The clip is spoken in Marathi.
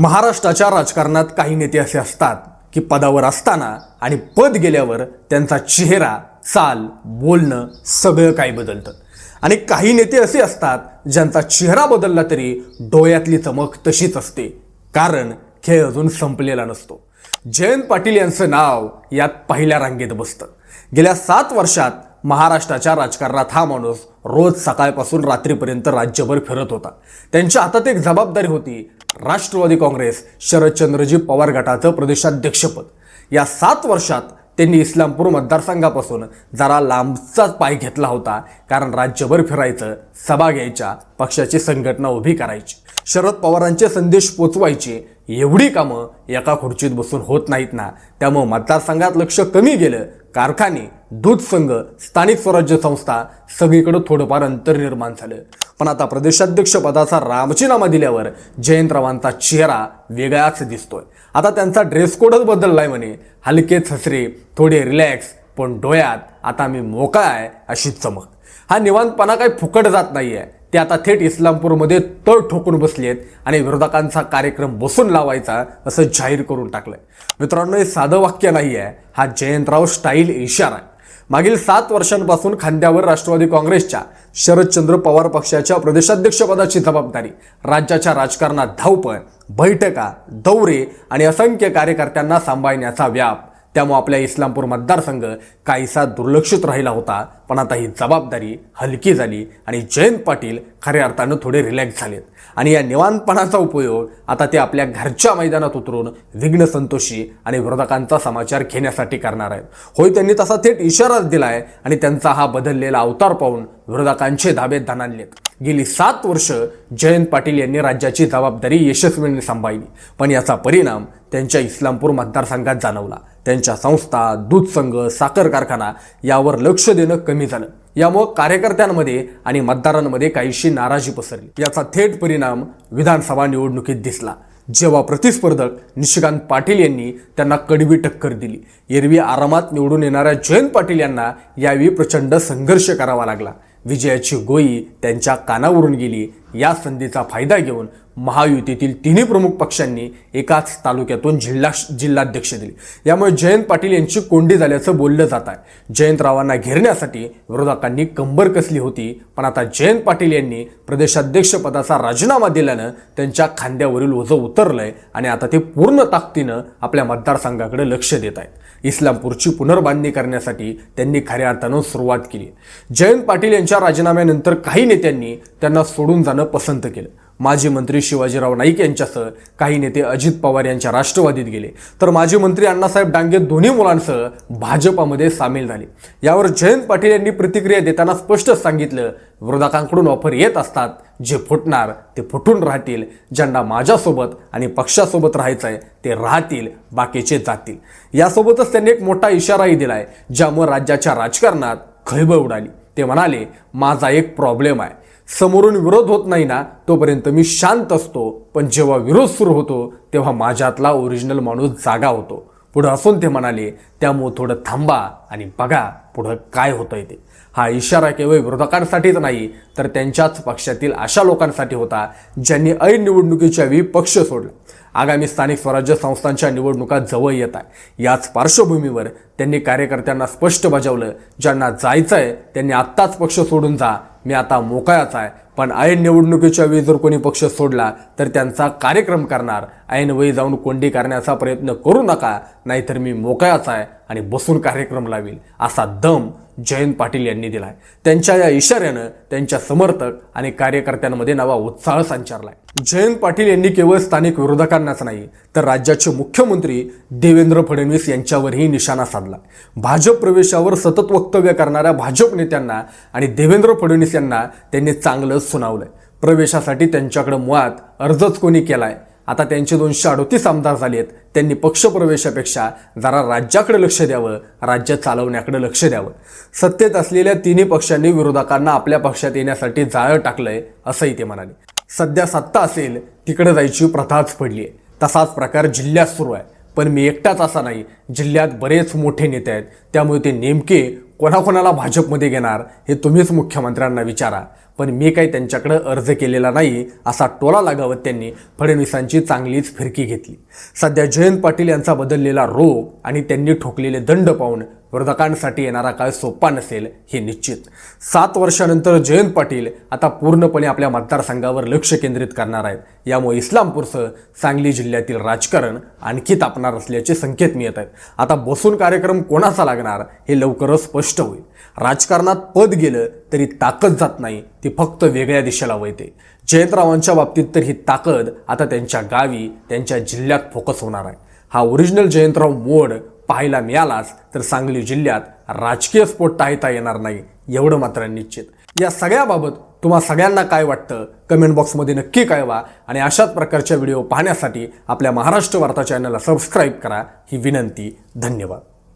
महाराष्ट्राच्या राजकारणात काही नेते असे असतात की पदावर असताना आणि पद गेल्यावर त्यांचा चेहरा चाल बोलणं सगळं काही बदलतं. आणि काही नेते असे असतात ज्यांचा चेहरा बदलला तरी डोळ्यातली चमक तशीच असते. कारण खेळ अजून संपलेला नसतो. जयंत पाटील यांचं नाव यात पहिल्या रांगेत बसतं. गेल्या सात वर्षात महाराष्ट्राच्या राजकारणात हा माणूस रोज सकाळपासून रात्रीपर्यंत राज्यभर फिरत होता. त्यांच्या हातात एक जबाबदारी होती राष्ट्रवादी काँग्रेस शरदचंद्रजी पवार गटाचं प्रदेशाध्यक्षपद. या सात वर्षात त्यांनी इस्लामपूर मतदारसंघापासून जरा लांबचाच पाय घेतला होता कारण राज्यभर फिरायचं सभा घ्यायच्या पक्षाची संघटना उभी करायची शरद पवारांचे संदेश पोचवायचे एवढी कामं एका खुर्चीत बसून होत नाहीत ना. त्यामुळं मतदारसंघात लक्ष कमी गेलं. कारखाने दूध संघ स्थानिक स्वराज्य संस्था सगळीकडं थोडंफार अंतर निर्माण झालं. पण आता प्रदेशाध्यक्ष पदाचा रामजीनामा दिल्यावर जयंतरावांचा चेहरा वेगळाच दिसतोय. आता त्यांचा ड्रेस कोडच बदललाय म्हणे. हलके हसरे थोडे रिलॅक्स पण डोळ्यात आता मी मोकळा आहे अशी चमक. हा निवांतपणा काही फुकट जात नाही आहे ते आता थेट इस्लामपूरमध्ये तळ ठोकून बसले आहेत आणि विरोधकांचा कार्यक्रम बसून लावायचा असं जाहीर करून टाकलं आहे मित्रांनो हे साधं वाक्य नाही आहे हा जयंतराव स्टाईल इशारा आहे. मागील सात वर्षांपासून खांद्यावर राष्ट्रवादी काँग्रेसच्या शरदचंद्र पवार पक्षाच्या प्रदेशाध्यक्षपदाची जबाबदारी राज्याच्या राजकारणात धावपळ बैठका दौरे आणि असंख्य कार्यकर्त्यांना सांभाळण्याचा व्याप. त्यामुळे आपल्या इस्लामपूर मतदारसंघ काहीसा दुर्लक्षित राहिला होता. पण आता ही जबाबदारी हलकी झाली आणि जयंत पाटील खऱ्या अर्थानं थोडे रिलॅक्स झालेत. आणि या निवांतपणाचा उपयोग आता ते आपल्या घरच्या मैदानात उतरून विघ्न संतोषी आणि विरोधकांचा समाचार घेण्यासाठी करणार आहेत. होय त्यांनी तसा थेट इशाराच दिलाय आणि त्यांचा हा बदललेला अवतार पाहून विरोधकांचे धाबे धनानलेत गेली सात वर्ष जयंत पाटील यांनी राज्याची जबाबदारी यशस्वीने सांभाळली पण याचा परिणाम त्यांच्या इस्लामपूर मतदारसंघात जाणवला. त्यांच्या संस्था दूध संघ साखर कारखाना यावर लक्ष देणं कमी झालं. यामुळं कार्यकर्त्यांमध्ये आणि मतदारांमध्ये काहीशी नाराजी पसरली. याचा थेट परिणाम विधानसभा निवडणुकीत दिसला. जेव्हा प्रतिस्पर्धक निशिकांत पाटील यांनी त्यांना कडवी टक्कर दिली. एरवी आरामात निवडून येणाऱ्या जयंत पाटील यांना यावेळी प्रचंड संघर्ष करावा लागला. विजयाची गोई त्यांच्या कानावरून गेली. या संधीचा फायदा घेऊन महायुतीतील तिन्ही प्रमुख पक्षांनी एकाच तालुक्यातून जिल्हा जिल्हाध्यक्ष दिले. यामुळे जयंत पाटील यांची कोंडी झाल्याचं बोललं जात आहे. जयंतरावांना घेरण्यासाठी विरोधकांनी कंबर कसली होती पण आता जयंत पाटील यांनी प्रदेशाध्यक्षपदाचा राजीनामा दिल्यानं त्यांच्या खांद्यावरील ओझं उतरलंय आणि आता ते पूर्ण ताकदीनं आपल्या मतदारसंघाकडे लक्ष देत आहेत. इस्लामपूरची पुनर्बांधणी करण्यासाठी त्यांनी खऱ्या अर्थानं सुरुवात केली. जयंत पाटील यांच्या राजीनाम्यानंतर काही नेत्यांनी त्यांना सोडून जाणं पसंत केलं. माजी मंत्री शिवाजीराव नाईक यांच्यासह काही नेते अजित पवार यांच्या राष्ट्रवादीत गेले. तर माजी मंत्री अण्णासाहेब डांगे दोन्ही मुलांसह भाजपामध्ये सामील झाले. यावर जयंत पाटील यांनी प्रतिक्रिया देताना स्पष्ट सांगितलं विरोधकांकडून ऑफर येत असतात. जे फुटणार ते फुटून राहतील. ज्यांना माझ्यासोबत आणि पक्षासोबत राहायचं आहे ते राहतील. बाकीचे जातील. यासोबतच त्यांनी एक मोठा इशाराही दिलाय ज्यामुळे राज्याच्या राजकारणात खळबळ उडाली. ते म्हणाले माझा एक प्रॉब्लेम आहे. समोरून विरोध होत नाही ना तोपर्यंत मी शांत असतो. पण जेव्हा विरोध सुरू होतो तेव्हा माझ्यातला ओरिजिनल माणूस जागा होतो. पुढं असून ते म्हणाले त्यामुळं थोडं थांबा आणि बघा पुढं काय होतंय ते. हा इशारा केवळ विरोधकांसाठीच नाही तर त्यांच्याच पक्षातील अशा लोकांसाठी होता ज्यांनी ऐन निवडणुकीच्या वेळी पक्ष सोडला. आगामी स्थानिक स्वराज्य संस्थांच्या निवडणुका जवळ येत आहे. याच पार्श्वभूमीवर त्यांनी कार्यकर्त्यांना स्पष्ट बजावलं ज्यांना जायचं आहे त्यांनी आत्ताच पक्ष सोडून जा मी आता मोकळाच आहे. पण ऐन निवडणुकीच्या वेळी जर कोणी पक्ष सोडला तर त्यांचा कार्यक्रम करणार. ऐनवेळी जाऊन कोंडी करण्याचा प्रयत्न करू नका नाहीतर मी मोकळाच आहे आणि बसून कार्यक्रम लावील असा दम जयंत पाटील यांनी दिला आहे त्यांच्या या इशाऱ्यानं त्यांच्या समर्थक आणि कार्यकर्त्यांमध्ये नवा उत्साह संचारलाय. जयंत पाटील यांनी केवळ स्थानिक विरोधकांनाच नाही तर राज्याचे मुख्यमंत्री देवेंद्र फडणवीस यांच्यावरही निशाणा साधला. भाजप प्रवेशावर सतत वक्तव्य करणाऱ्या भाजप नेत्यांना आणि देवेंद्र फडणवीस यांना त्यांनी चांगलंच सुनावलंय प्रवेशासाठी त्यांच्याकडे मुळात अर्जच कोणी केलाय? आता त्यांचे दोनशे अडोतीस आमदार झालेत. त्यांनी पक्षप्रवेशापेक्षा जरा राज्याकडे लक्ष द्यावं राज्य चालवण्याकडे लक्ष द्यावं. सत्तेत असलेल्या तिन्ही पक्षांनी विरोधकांना आपल्या पक्षात येण्यासाठी जाळं टाकलंय असंही ते म्हणाले. सध्या सत्ता असेल तिकडे जायची प्रथाच पडली आहे. तसाच प्रकार जिल्ह्यात सुरू आहे. पण मी एकटाच असा नाही. जिल्ह्यात बरेच मोठे नेते आहेत. त्यामुळे ते नेमके कोणाकोणाला भाजपमध्ये घेणार हे तुम्हीच मुख्यमंत्र्यांना विचारा. पण मी काही त्यांच्याकडे अर्ज केलेला नाही असा टोला लागावत त्यांनी फडणवीसांची चांगलीच फिरकी घेतली. सध्या जयंत पाटील यांचा बदललेला रोग आणि त्यांनी ठोकलेले दंड पाहून विरोधकांसाठी येणारा काळ सोपा नसेल हे निश्चित. सात वर्षानंतर जयंत पाटील आता पूर्णपणे आपल्या मतदारसंघावर लक्ष केंद्रित करणार आहेत. यामुळे इस्लामपूरसह सांगली जिल्ह्यातील राजकारण आणखी तापणार असल्याचे संकेत मिळत आहेत. आता बसून कार्यक्रम कोणाचा लागणार हे लवकरच स्पष्ट होईल. राजकारणात पद गेलं तरी ताकद जात नाही ती फक्त वेगळ्या दिशेला वळते. जयंतरावांच्या बाबतीत तर ही ताकद आता त्यांच्या गावी त्यांच्या जिल्ह्यात फोकस होणार आहे. हा ओरिजिनल जयंतराव मोड पाहायला मिळालाच तर सांगली जिल्ह्यात राजकीय स्फोट टाळता येणार नाही एवढं मात्र निश्चित. या सगळ्याबाबत तुम्हा सगळ्यांना काय वाटतं? कमेंट बॉक्समध्ये नक्की कळवा आणि अशाच प्रकारच्या व्हिडिओ पाहण्यासाठी आपल्या महाराष्ट्र वार्ता चॅनलला सबस्क्राईब करा. ही विनंती धन्यवाद.